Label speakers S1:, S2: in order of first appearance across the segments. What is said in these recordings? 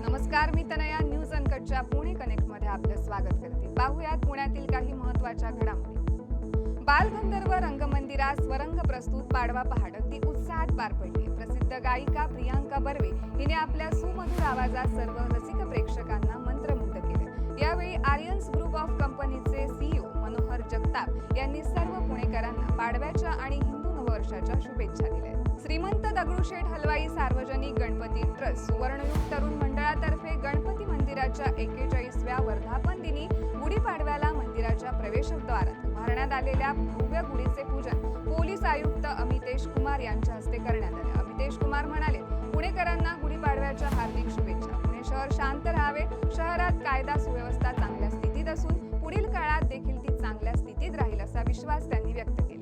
S1: नमस्कार मी तनया न्यूज अनकटच्या पुणे कनेक्टमध्ये आपलं स्वागत करते. पाहुयात पुण्यातील काही महत्त्वाच्या घडामोडी. बालगंधर्व रंगमंदिरात स्वरंग प्रस्तुत पाडवा पहाड अगदी उत्साहात पार पडली. प्रसिद्ध गायिका प्रियांका बर्वे हिने आपल्या सुमधुर आवाजात सर्व रसिक प्रेक्षकांना मंत्रमुग्ध केले. यावेळी आर्यन्स ग्रुप ऑफ कंपनीचे सीईओ मनोहर जगताप यांनी सर्व पुणेकरांना पाडव्याच्या आणि वर्षाच्या शुभेच्छा दिल्या श्रीमंत दगडूशेठ हलवाई सार्वजनिक गणपती ट्रस्ट सुवर्णयुग तरुण मंडळातर्फे गणपती मंदिराच्या एकेचाळीसव्या वर्धापन दिनी गुढीपाडव्याला मंदिराच्या प्रवेशद्वारात उभारण्यात आलेल्या भव्य गुढीचे पूजन पोलीस आयुक्त अमितेश कुमार यांच्या हस्ते करण्यात आले. अमितेश कुमार म्हणाले पुणेकरांना गुढीपाडव्याच्या हार्दिक शुभेच्छा. पुणे शहर शांत राहावे. शहरात कायदा सुव्यवस्था चांगल्या स्थितीत असून पुढील काळात देखील ती चांगल्या स्थितीत राहील असा विश्वास त्यांनी व्यक्त केला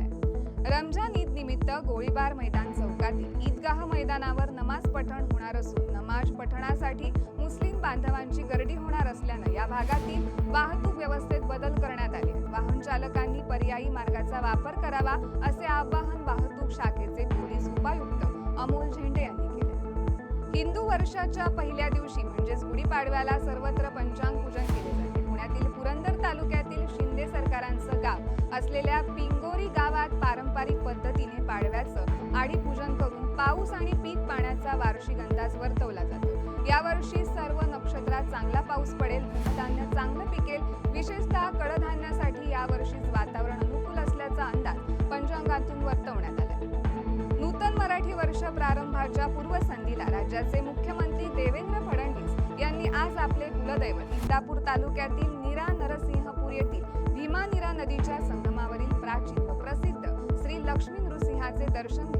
S1: रमजान ईद इथं गोळीबार मैदान चौकातील ईदगाह मैदानावर नमाज पठण होणार असून नमाज पठणासाठी मुस्लिम बांधवांची गर्दी होणार असल्यानं या भागातील वाहतूक व्यवस्थेत बदल करण्यात आले. वाहन चालकांनी पर्यायी मार्गाचा वापर करावा असे आवाहन वाहतूक शाखेचे पोलीस उपायुक्त अमोल झेंडे यांनी केले. हिंदू वर्षाच्या पहिल्या दिवशी म्हणजेच गुढीपाडव्याला सर्वत्र पंचांग पूजन केले जाते. पुण्यातील पुरंदर तालुक्यातील शिंदे सरकारांचं गाव असलेल्या वार्षिक अंदाज वर्तवला जातो. यावर्षी सर्व नक्षत्रात चांगला पाऊस पडेल धान्य चांगलं पिकेल. विशेषतः कडधान्यासाठी यावर्षीच वातावरण अनुकूल असल्याचा अंदाज पंचांगातून वर्तवण्यात आला. नूतन मराठी वर्ष प्रारंभाच्या पूर्वसंधीला राज्याचे मुख्यमंत्री देवेंद्र फडणवीस यांनी आज आपले कुलदैवत इंदापूर तालुक्यातील निरा नरसिंहपूर येथील भीमा निरा नदीच्या संगमावरील प्राचीन व प्रसिद्ध श्री लक्ष्मी नृसिंहाचे दर्शन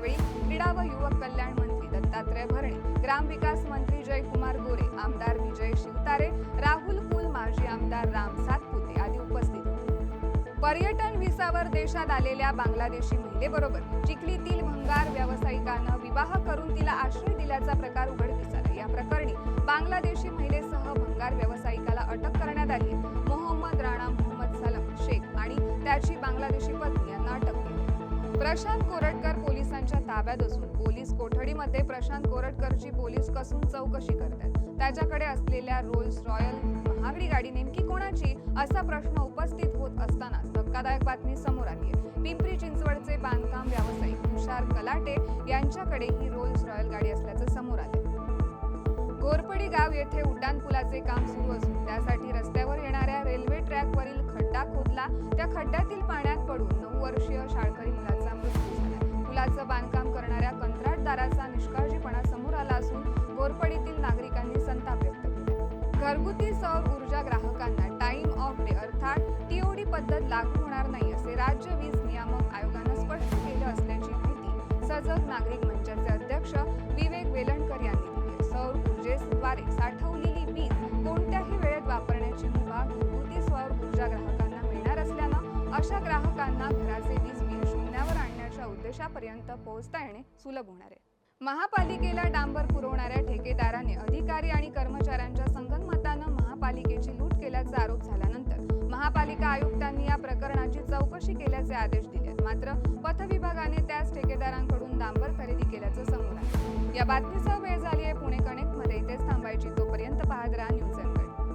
S1: यावेळी क्रीडा व युवक कल्याण मंत्री दत्तात्रय भरणे ग्रामविकास मंत्री जयकुमार गोरे आमदार विजय शिवतारे राहुल कुल माजी आमदार राम सातपुते आदी उपस्थित पर्यटन व्हिसावर देशात आलेल्या बांगलादेशी महिलेबरोबर चिखलीतील भंगार व्यावसायिकानं विवाह करून तिला आश्रय दिल्याचा प्रकार उघडकीस आला. या प्रकरणी बांगलादेशी महिलेसह भंगार व्यावसायिकाला अटक करण्यात आली. मोहम्मद राणा मोहम्मद सलम शेख आणि त्याची बांगलादेशी पत्नी यांना अटक केली प्रशांत कोरटकर पोलिसांच्या ताब्यात असून पोलीस कोठडीमध्ये प्रशांत कोरटकरची पोलीस कसून चौकशी करतात. त्याच्याकडे असलेल्या रोल्स रॉयल महागडी गाडी नेमकी कोणाची? असा प्रश्न उपस्थित होत असताना धक्कादायक बातमी समोर आली आहे. पिंपरी चिंचवडचे बांधकाम व्यावसायिक तुषार कलाटे यांच्याकडे ही रोल्स रॉयल गाडी असल्याचं समोर आलं गोरपडी गाव येथे उड्डाणपुलाचे काम सुरू असून त्यासाठी रस्त्यावर येणाऱ्या रेल्वे ट्रॅकवरील खड्डा खोदला. त्या खड्ड्यातील पाण्यात पडून नऊ वर्षीय शाळकरी पुलाचं बांधकाम करणाऱ्या कंत्राटदाराचा निष्काळजीपणा समोर आला असून गोरपडीतील नागरिकांनी संताप व्यक्त केला. घरगुती सौर ऊर्जा ग्राहकांना टाइम ऑफ डे अर्थात टीओडी पद्धत लागू होणार नाही असे राज्य वीज नियामक आयोगानं स्पष्ट केलं असल्याची माहिती सजग नागरिक मंचाचे अध्यक्ष विवेक वेलणकर यांनी दिली सौर ऊर्जेद्वारे साठवलेली वीज कोणत्याही वेळेत वापरण्याची मुभा घरगुती सौर ऊर्जा ग्राहकांना मिळणार असल्यानं अशा ग्राहकांना घराचे वीज त्यांच्या उद्देशापर्यंत पोहोचता येणे सुलभ होणार आहे. महापालिकेला डांबर पुरवणाऱ्या ठेकेदाराने अधिकारी आणि कर्मचाऱ्यांच्या संगनमतानं महापालिकेची लूट केल्याचा आरोप झाल्यानंतर महापालिका आयुक्तांनी या प्रकरणाची चौकशी केल्याचे आदेश दिले मात्र पथविभागाने त्याच ठेकेदारांकडून डांबर खरेदी केल्याचं समोर आलं. या बातमीसह वेळ झाली आहे पुणे कनेक्ट.